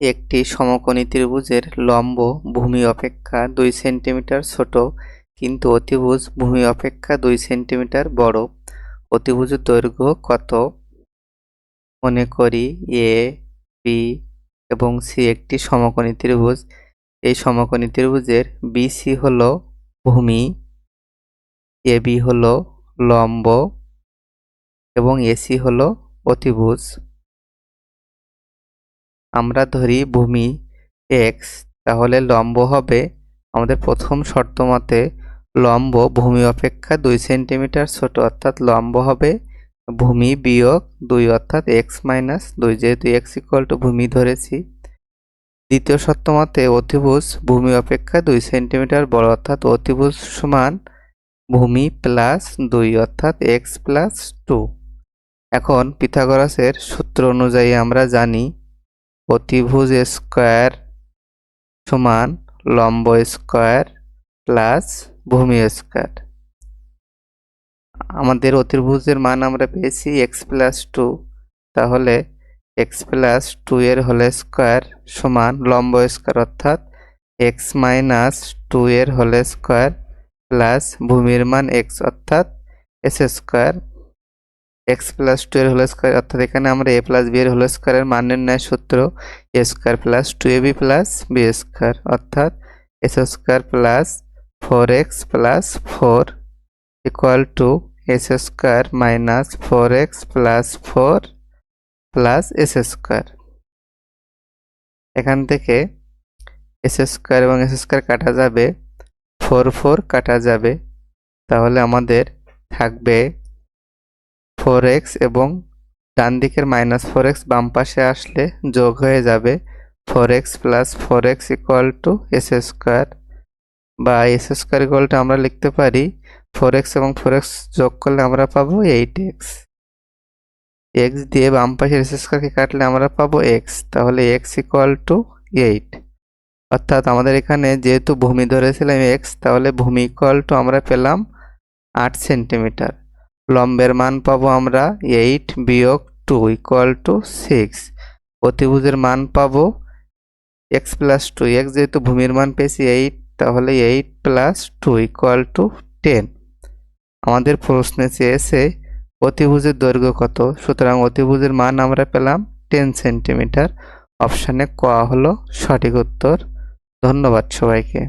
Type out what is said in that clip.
একটি সমকোণী ত্রিভুজের লম্ব ভূমি অপেক্ষা দুই সেন্টিমিটার ছোট, কিন্তু অতিভুজ ভূমি অপেক্ষা দুই সেন্টিমিটার বড়। অতিভুজের দৈর্ঘ্য কত? মনে করি এ, বি এবং সি একটি সমকোণী ত্রিভুজ। এই সমকোণী ত্রিভুজের বিসি হল ভূমি এবি হল লম্ব এবং এসি হল অতিভুজ। আমরা ধরি ভূমি এক্স তাহলে লম্ব হবে আমাদের প্রথম শর্ত মতে লম্ব ভূমি অপেক্ষা দুই সেন্টিমিটার ছোট, অর্থাৎ লম্ব হবে ভূমি বিয়োগ দুই, অর্থাৎ এক্স মাইনাস দুই, যেহেতু এক্স ইকুয়াল টু ভূমি ধরেছি। দ্বিতীয় শর্ত মতে অতিভুজ ভূমি অপেক্ষা দুই সেন্টিমিটার বড়, অর্থাৎ অতিভুজ সমান ভূমি প্লাস দুই, অর্থাৎ এক্স প্লাস টু এখন পিথাগোরাসের সূত্র অনুযায়ী আমরা জানি অতিভুজ স্কোয়ার সমান লম্ব স্কোয়ার প্লাস ভূমি স্কোয়ার। আমাদের অতিভুজের মান আমরা পেয়েছি এক্স প্লাস টু তাহলে এক্স প্লাস টু এর হোল স্কোয়ার সমান লম্ব স্কোয়ার, অর্থাৎ এক্স মাইনাস টু এর হোল স্কোয়ার প্লাস ভূমির মান এক্স অর্থাৎ S square X plus two এর হোল স্কোয়ার অর্থাৎ এখানে আমরা এ প্লাস বি এর হোল স্কোয়ারের মান নির্ণয় সূত্র A square plus two A B plus B square অর্থাৎ S square plus four X plus four equal to S square minus four X plus four plus S square এখান থেকে S square এবং S square কাটা যাবে four four কাটা যাবে, তাহলে আমাদের থাকবে ফোর এক্স এবং ডান দিকের মাইনাস ফোর এক্স বাম পাশে আসলে যোগ হয়ে যাবে four X plus four X equal to S square বা এস স্কোয়ার ইকুয়াল টু আমরা লিখতে পারি ফোর এক্স এবং ফোর এক্স যোগ করলে আমরা পাবো এইট এক্স। এক্স দিয়ে বাম পাশের এস স্কোয়ারকে কাটলে আমরা পাবো এক্স তাহলে এক্স ইকুয়াল টু এইট অর্থাৎ আমাদের এখানে যেহেতু ভূমি ধরেছিলাম এক্স তাহলে ভূমি ইকুয়াল টু আমরা পেলাম আট সেন্টিমিটার লম্বের মান পাবো আমরা এইট বিয়োগ টু ইকুয়াল টু সিক্স অতিভুজের মান পাবো এক্স প্লাস টু এক্স যেহেতু ভূমির মান পেয়েছি এইট তাহলে eight plus two equal to ten আমাদের প্রশ্নে চেয়েছে অতিভুজের দৈর্ঘ্য কত? সুতরাং অতিভুজের মান আমরা পেলাম টেন সেন্টিমিটার অপশানে ক হলো সঠিক উত্তর। ধন্যবাদ সবাইকে।